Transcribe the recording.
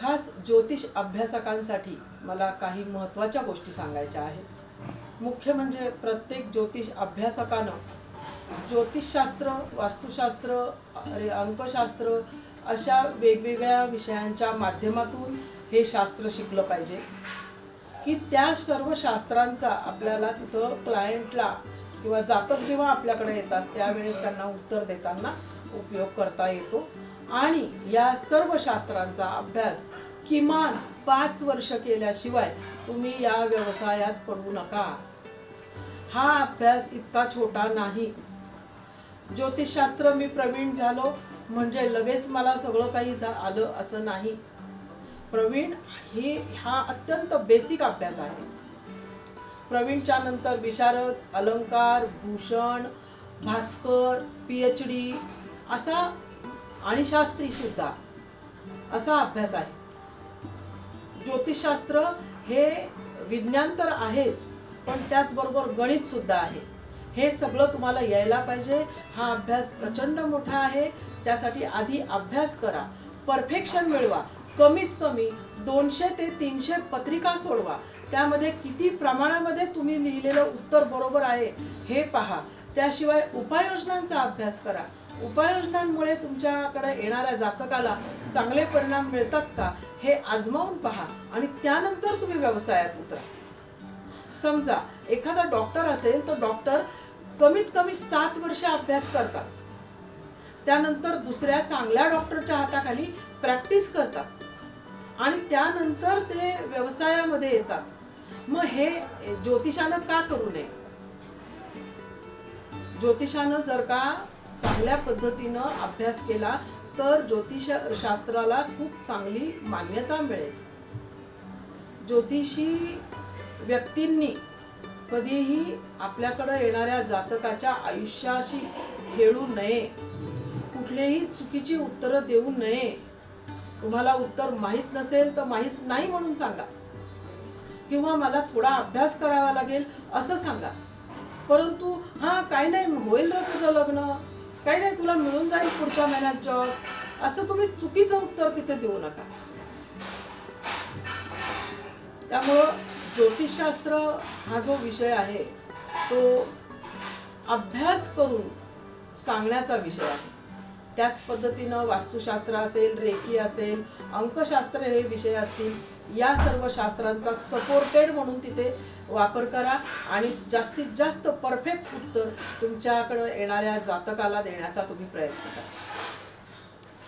खास ज्योतिष अभ्यासकांसाठी मला काही महत्त्वाच्या गोष्टी सांगायच्या आहेत. मुख्य म्हणजे प्रत्येक ज्योतिष अभ्यासकानं ज्योतिषशास्त्र वास्तुशास्त्र अरे अंकशास्त्र अशा वेगवेगळ्या विषयांच्या माध्यमातून हे शास्त्र शिकलं पाहिजे. की त्या सर्व शास्त्रांचा आपल्याला तिथं क्लायंटला किंवा जातक जेव्हा आपल्याकडे येतात त्यावेळेस त्यांना उत्तर देताना उपयोग करता येतो. आणि या सर्व शास्त्रांचा अभ्यास किमान पाच वर्ष केल्याशिवाय तुम्ही या व्यवसायात पडू नका. हा अभ्यास इतका छोटा नाही. ज्योतिषशास्त्र मी प्रवीण झालो म्हणजे लगेच मला सगळं काही झा आलं असं नाही. प्रवीण हे हा अत्यंत बेसिक अभ्यास आहे. प्रवीणच्या नंतर विशारद अलंकार भूषण भास्कर पी एच डी असा आणि शास्त्री सुद्धा असा अभ्यास आहे. ज्योतिषशास्त्र हे विज्ञान तर आहेच पण त्याचबरोबर गणित सुद्धा आहे. हे सगळं तुम्हाला यायला पाहिजे. हा अभ्यास प्रचंड मोठा आहे. त्यासाठी आधी अभ्यास करा. परफेक्शन मिळवा. कमीत कमी दोनशे ते तीनशे पत्रिका सोडवा. त्यामध्ये किती प्रमाणामध्ये तुम्ही लिहिलेलं उत्तर बरोबर आहे हे पहा. त्याशिवाय उपाययोजनांचा अभ्यास करा. उपाययोजनांमुळे तुमच्याकडे येणाऱ्या जातकाला चांगले परिणाम मिळतात का हे आजमावून पहा आणि त्यानंतर तुम्ही व्यवसायात उतरा. समजा एखादा डॉक्टर असेल तर डॉक्टर कमीत कमी सात वर्ष अभ्यास करतात. त्यानंतर दुसऱ्या चांगल्या डॉक्टरच्या हाताखाली प्रॅक्टिस करतात. आणि त्यानंतर ते व्यवसायामध्ये येतात. मग हे ज्योतिषानं का करू नये? ज्योतिषानं जर का चांगल्या पद्धतीनं अभ्यास केला तर ज्योतिष शास्त्राला खूप चांगली मान्यता मिळेल. ज्योतिषी व्यक्तींनी कधीही आपल्याकडे येणाऱ्या जातकाच्या आयुष्याशी खेळू नये. कुठलेही चुकीची उत्तरं देऊ नये. तुम्हाला उत्तर माहीत नसेल तर माहीत नाही म्हणून सांगा. किंवा मला थोडा अभ्यास करावा लागेल असं सांगा. परंतु हां काय नाही होईल र तुझं लग्न. काही नाही तुला मिळून जाईल पुढच्या महिन्यात जॉब असं तुम्ही चुकीचं उत्तर तिथे देऊ नका. त्यामुळं ज्योतिषशास्त्र हा जो विषय आहे तो अभ्यास करून सांगण्याचा विषय आहे. त्याच पद्धतीनं वास्तुशास्त्र असेल रेकी असेल अंकशास्त्र हे विषय असतील या सर्व शास्त्रांचा सपोर्टेड म्हणून तिथे वापर करा आणि जास्तीत जास्त परफेक्ट उत्तर तुमच्याकडं येणाऱ्या जातकाला देण्याचा तुम्ही प्रयत्न करा.